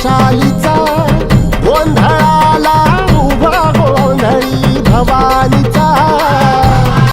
मशालीचा